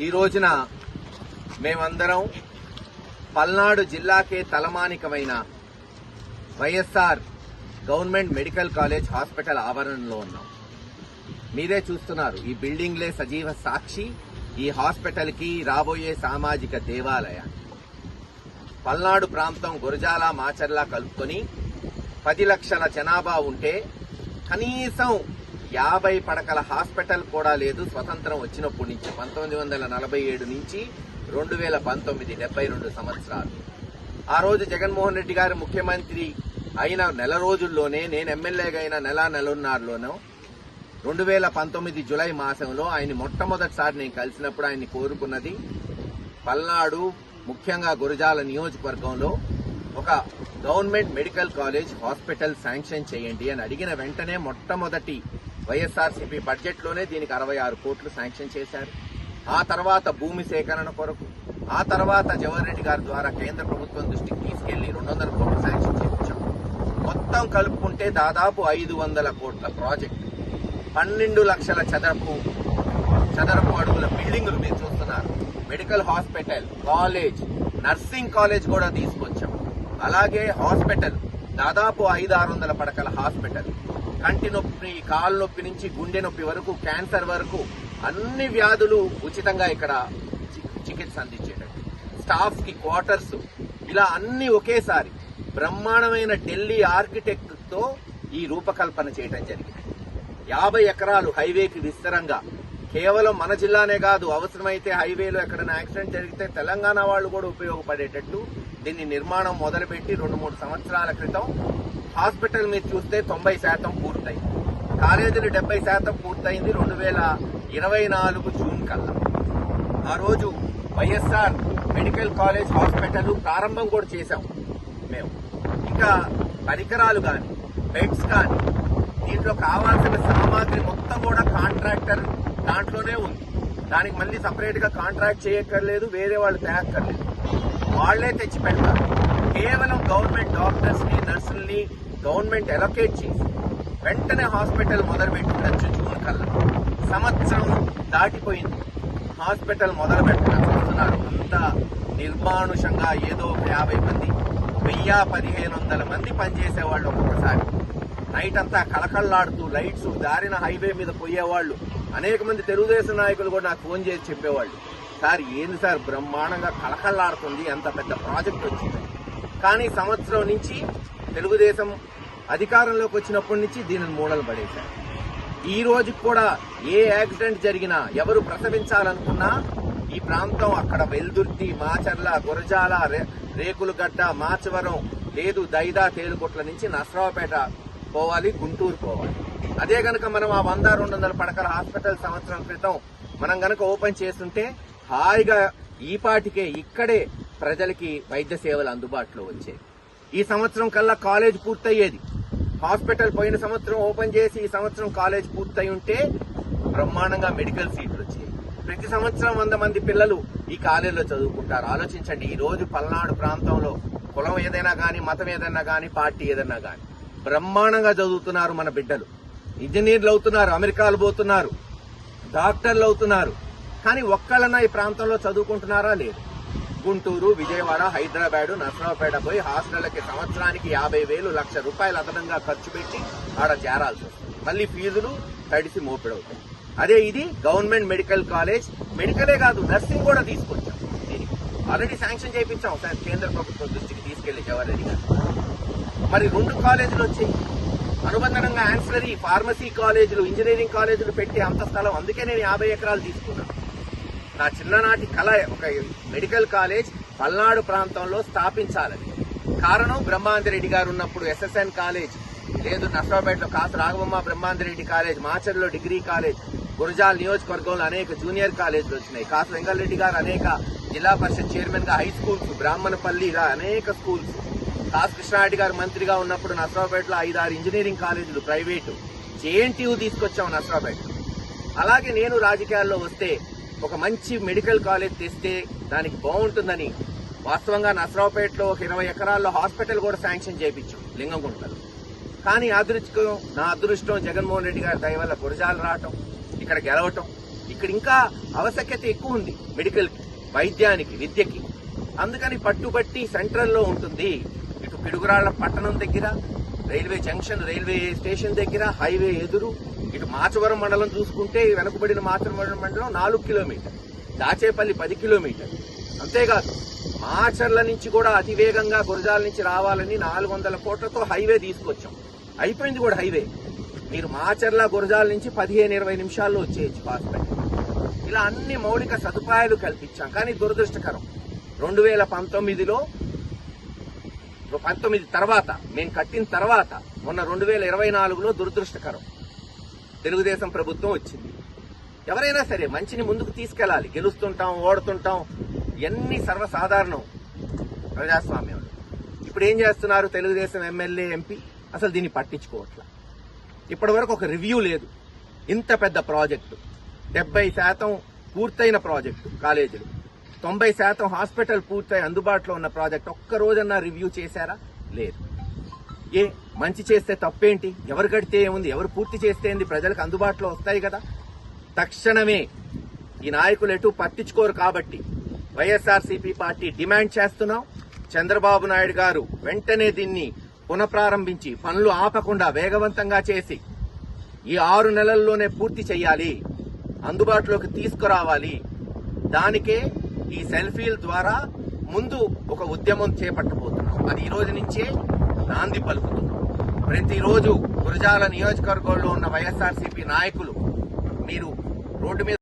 ఈ రోజున మేమందరం పల్నాడు జిల్లాకే తలమానికమైన YSR government medical college hospital ఆవరణలో ఉన్నాం. మీరే చూస్తున్నారు ఈ బిల్డింగ్లే సజీవ సాక్షి ఈ హాస్పిటల్కి రాబోయే సామాజిక దేవాలయాన్ని పల్నాడు ప్రాంతం గురజాల మాచర్ల కలుపుకొని పది లక్షల జనాభా ఉంటే కనీసం యాభై పడకల హాస్పిటల్ కూడా లేదు. స్వతంత్రం వచ్చినప్పటి నుంచి పంతొమ్మిది వందల నలభై ఏడు నుంచి రెండు వేల పంతొమ్మిది డెబ్బై రెండు సంవత్సరాలు. ఆ రోజు జగన్మోహన్ రెడ్డి గారు ముఖ్యమంత్రి అయిన నెల రోజుల్లోనే నేను ఎమ్మెల్యేగా అయిన నెల నెలన్నరలోనూ రెండు వేల పంతొమ్మిది జులై మాసంలో ఆయన మొట్టమొదటిసారి నేను కలిసినప్పుడు ఆయన్ని కోరుకున్నది పల్నాడు ముఖ్యంగా గురజాల నియోజకవర్గంలో ఒక government medical college hospital sanction చేయండి అని అడిగిన వెంటనే మొట్టమొదటి వైఎస్ఆర్సీపీ బడ్జెట్లోనే దీనికి అరవై ఆరు కోట్లు శాంక్షన్ చేశారు. ఆ తర్వాత భూమి సేకరణ కొరకు ఆ తర్వాత జవహర్ రెడ్డి గారి ద్వారా కేంద్ర ప్రభుత్వం దృష్టికి తీసుకెళ్ళి రెండు వందల కోట్లు శాంక్షన్ చేయించాం. మొత్తం కలుపుకుంటే దాదాపు ఐదు వందల కోట్ల ప్రాజెక్ట్. పన్నెండు లక్షల చదరపు చదరపు అడుగుల బిల్డింగులు మీరు చూస్తున్నారు. Medical hospital college nursing college కూడా తీసుకొచ్చాం. అలాగే హాస్పిటల్ దాదాపు ఐదు ఆరు వందల పడకల హాస్పిటల్. కంటి నొప్పి కాలు నొప్పి నుంచి గుండె నొప్పి వరకు క్యాన్సర్ వరకు అన్ని వ్యాధులు ఉచితంగా ఇక్కడ చి- చికిత్స అందించేటట్టు. స్టాఫ్కి క్వార్టర్స్ ఇలా అన్ని ఒకేసారి బ్రహ్మాండమైన ఢిల్లీ ఆర్కిటెక్ట్తో ఈ రూపకల్పన చేయడం జరిగింది. యాభై ఎకరాలు హైవేకి విస్తరంగా. కేవలం మన జిల్లానే కాదు అవసరమైతే హైవేలో ఎక్కడైనా యాక్సిడెంట్ జరిగితే తెలంగాణ వాళ్ళు కూడా ఉపయోగపడేటట్టు దీన్ని నిర్మాణం మొదలుపెట్టి రెండు మూడు సంవత్సరాల క్రితం హాస్పిటల్ మీరు చూస్తే తొంభై శాతం పూర్తయింది. కాలేజీలు డెబ్బై శాతం పూర్తయింది రెండు వేల ఇరవై నాలుగు జూన్ కల్లా. ఆ రోజు వైఎస్ఆర్ మెడికల్ కాలేజ్ హాస్పిటల్ ప్రారంభం కూడా చేశాం మేము. ఇంకా పరికరాలు కానీ బెడ్స్ కానీ దీంట్లో కావాల్సిన సామాగ్రి మొత్తం కూడా కాంట్రాక్టర్ దాంట్లోనే ఉంది. దానికి మళ్ళీ సపరేట్గా కాంట్రాక్ట్ చేయక్కర్లేదు వేరే వాళ్ళు తేక్కర్లేదు. వాళ్ళే తెచ్చి పెడతారు. కేవలం గవర్నమెంట్ డాక్టర్స్ని నర్సుల్ని గవర్నమెంట్ ఎలొకేట్ చేసి వెంటనే హాస్పిటల్ మొదలుపెట్టి ఉండొచ్చు జూన్ కల్లా సంవత్సరం దాటిపోయింది. హాస్పిటల్ మొదలు పెట్టడం చూస్తున్నారు అంత నిర్మానుషంగా ఏదో ఒక యాభై మంది వెయ్యి పదిహేను వందల మంది పనిచేసే వాళ్ళు ఒక్కొక్కసారి. నైట్ అంతా కళకళలాడుతూ లైట్స్ దారిన హైవే మీద పోయేవాళ్ళు. అనేక మంది తెలుగుదేశం నాయకులు కూడా నాకు ఫోన్ చేసి చెప్పేవాళ్ళు. సార్ ఏంది సార్ బ్రహ్మాండంగా కళకళలాడుతుంది అంత పెద్ద ప్రాజెక్ట్ వచ్చింది. కానీ సంవత్సరం నుంచి తెలుగుదేశం అధికారంలోకి వచ్చినప్పటి నుంచి దీనిని మూడలు పడేశారు. ఈ రోజు కూడా ఏ యాక్సిడెంట్ జరిగినా ఎవరు ప్రసవించాలనుకున్నా ఈ ప్రాంతం అక్కడ వెల్దుర్తి మాచర్ల గురజాల రే- రేకులగడ్డ మాచవరం లేదు దైదా తేలుకొట్ల నుంచి నసరావుపేట పోవాలి గుంటూరు పోవాలి. అదే గనక మనం ఆ వంద రెండు వందల పడకల హాస్పిటల్ సంవత్సరం క్రితం మనం గనక ఓపెన్ చేస్తుంటే హాయిగా ఈపాటికే ఇక్కడే ప్రజలకి వైద్య సేవలు అందుబాటులో వచ్చాయి. ఈ సంవత్సరం కల్లా కాలేజ్ పూర్తయ్యేది. హాస్పిటల్ పోయిన సంవత్సరం ఓపెన్ చేసి ఈ సంవత్సరం కాలేజ్ పూర్తయి ఉంటే బ్రహ్మాండంగా మెడికల్ సీట్లు వచ్చాయి. ప్రతి సంవత్సరం వంద మంది పిల్లలు ఈ కాలేజీలో చదువుకుంటారు. ఆలోచించండి ఈ రోజు పల్నాడు ప్రాంతంలో కులం ఏదైనా కానీ మతం ఏదైనా కానీ పార్టీ ఏదైనా కానీ బ్రహ్మాండంగా చదువుతున్నారు మన బిడ్డలు. ఇంజనీర్లు అవుతున్నారు అమెరికాలు పోతున్నారు డాక్టర్లు అవుతున్నారు. కానీ ఒక్కళ్ళన్నా ఈ ప్రాంతంలో చదువుకుంటున్నారా లేదు. గుంటూరు విజయవాడ హైదరాబాద్ నర్సరావుపేట పోయి హాస్టళ్ళకి సంవత్సరానికి యాభై వేలు లక్ష రూపాయలు అదనంగా ఖర్చు పెట్టి ఆడ చేరాల్సి వస్తుంది. మళ్ళీ ఫీజులు తడిసి మోపిడవుతాయి అదే ఇది గవర్నమెంట్ మెడికల్ కాలేజ్ మెడికలే కాదు నర్సింగ్ కూడా తీసుకొచ్చాం దీనికి. ఆల్రెడీ శాంక్షన్ చేయించాం. సార్ కేంద్ర ప్రభుత్వం దృష్టికి తీసుకెళ్ళి జవహర్ రెడ్డి గారు. మరి రెండు కాలేజీలు వచ్చాయి. అనుబంధంగా ఆన్సరీ ఫార్మసీ కాలేజీలు ఇంజనీరింగ్ కాలేజీలు పెట్టి అంత స్థలం. అందుకే నేను యాభై ఎకరాలు తీసుకున్నాను. నా చిన్ననాటి కళ ఒక మెడికల్ కాలేజ్ పల్నాడు ప్రాంతంలో స్థాపించాలని. కారణం బ్రహ్మాందిరెడ్డి గారు ఉన్నప్పుడు ఎస్ఎస్ఎన్ కాలేజ్ లేదు నర్సరావుపేటలో కాసు రాఘవమ్మ బ్రహ్మాందిరెడ్డి కాలేజ్ మాచర్లో డిగ్రీ కాలేజ్ గురజాల్ నియోజకవర్గంలో అనేక జూనియర్ కాలేజీలు వచ్చినాయి. కాసు వెంకటరెడ్డి గారు అనేక జిల్లా పరిషత్ చైర్మన్గా హై స్కూల్స్ బ్రాహ్మణపల్లి ఇలా అనేక స్కూల్స్. కాసు కృష్ణారెడ్డి గారు మంత్రిగా ఉన్నప్పుడు నర్సరావుపేటలో ఐదారు ఇంజనీరింగ్ కాలేజీలు ప్రైవేటు. జేఎన్టీయూ తీసుకొచ్చాం నర్సరావుపేట అలాగే నేను రాజకీయాల్లో వస్తే ఒక మంచి మెడికల్ కాలేజ్ తెస్తే దానికి బాగుంటుందని వాస్తవంగా నసరావుపేటలో ఒక ఇరవై ఎకరాల్లో హాస్పిటల్ కూడా శాంక్షన్ చేయించాం లింగంగుంటలో. కానీ అదృష్టం నా అదృష్టం జగన్మోహన్ రెడ్డి గారి దయ వల్ల గురజాలు రావటం ఇక్కడ గెలవటం ఇక్కడ ఇంకా ఆవశ్యకత ఎక్కువ ఉంది మెడికల్కి వైద్యానికి విద్యకి. అందుకని పట్టుబట్టి సెంట్రల్లో ఉంటుంది ఇటు పిడుగురాళ్ళ పట్టణం దగ్గర రైల్వే జంక్షన్ రైల్వే స్టేషన్ దగ్గర హైవే ఎదురు ఇటు మాచవరం మండలం చూసుకుంటే వెనుకబడిన మాచవరం మండలం నాలుగు కిలోమీటర్ దాచేపల్లి పది కిలోమీటర్. అంతేకాదు మాచర్ల నుంచి కూడా అతివేగంగా గురజాల నుంచి రావాలని నాలుగు వందల కోట్లతో హైవే తీసుకొచ్చాం. అయిపోయింది కూడా హైవే. మీరు మాచర్ల గురజాల నుంచి పదిహేను ఇరవై నిమిషాల్లో వచ్చేయచ్చు పాస్పై ఇలా అన్ని మౌలిక సదుపాయాలు కల్పించాం కానీ దురదృష్టకరం. రెండు వేల పంతొమ్మిదిలో పంతొమ్మిది తర్వాత మేము కట్టిన తర్వాత మొన్న రెండు వేల ఇరవై నాలుగులో దురదృష్టకరం. తెలుగుదేశం ప్రభుత్వం వచ్చింది. ఎవరైనా సరే మంచిని ముందుకు తీసుకెళ్ళాలి. గెలుస్తుంటాం ఓడుతుంటాం. ఇవన్నీ సర్వసాధారణం ప్రజాస్వామ్యం ఇప్పుడు ఏం చేస్తున్నారు? తెలుగుదేశం ఎమ్మెల్యే ఎంపీ అసలు దీన్ని పట్టించుకోవట్లా. ఇప్పటి వరకు ఒక రివ్యూ లేదు. ఇంత పెద్ద ప్రాజెక్టు. డెబ్బై శాతం పూర్తయిన ప్రాజెక్టు కాలేజీలు. తొంభై శాతం హాస్పిటల్ పూర్తయి అందుబాటులో ఉన్న ప్రాజెక్ట్ ఒక్క రోజన్నా రివ్యూ చేశారా? లేదు. ఏ మంచి చేస్తే తప్పేంటి? ఎవరు కడితే ఏముంది? ఎవరు పూర్తి చేస్తే ఏంది? ప్రజలకు అందుబాటులో వస్తాయి కదా. తక్షణమే ఈ నాయకులు ఎటు పట్టించుకోరు కాబట్టి వైఎస్ఆర్సీపీ పార్టీ డిమాండ్ చేస్తున్నాం. చంద్రబాబు నాయుడు గారు వెంటనే దీన్ని పునఃప్రారంభించి పనులు ఆపకుండా వేగవంతంగా చేసి ఈ ఆరు నెలల్లోనే పూర్తి చేయాలి. అందుబాటులోకి తీసుకురావాలి. దానికే ఈ సెల్ఫీల ద్వారా ముందు ఒక ఉద్యమం చేపట్టబోతున్నాం. అది ఈ రోజు నుంచే నాంది పలుకుతున్నాం. ప్రతిరోజు గురజాల నియోజకవర్గంలో ఉన్న వైఎస్ఆర్సీపీ నాయకులు మీరు రోడ్డు మీద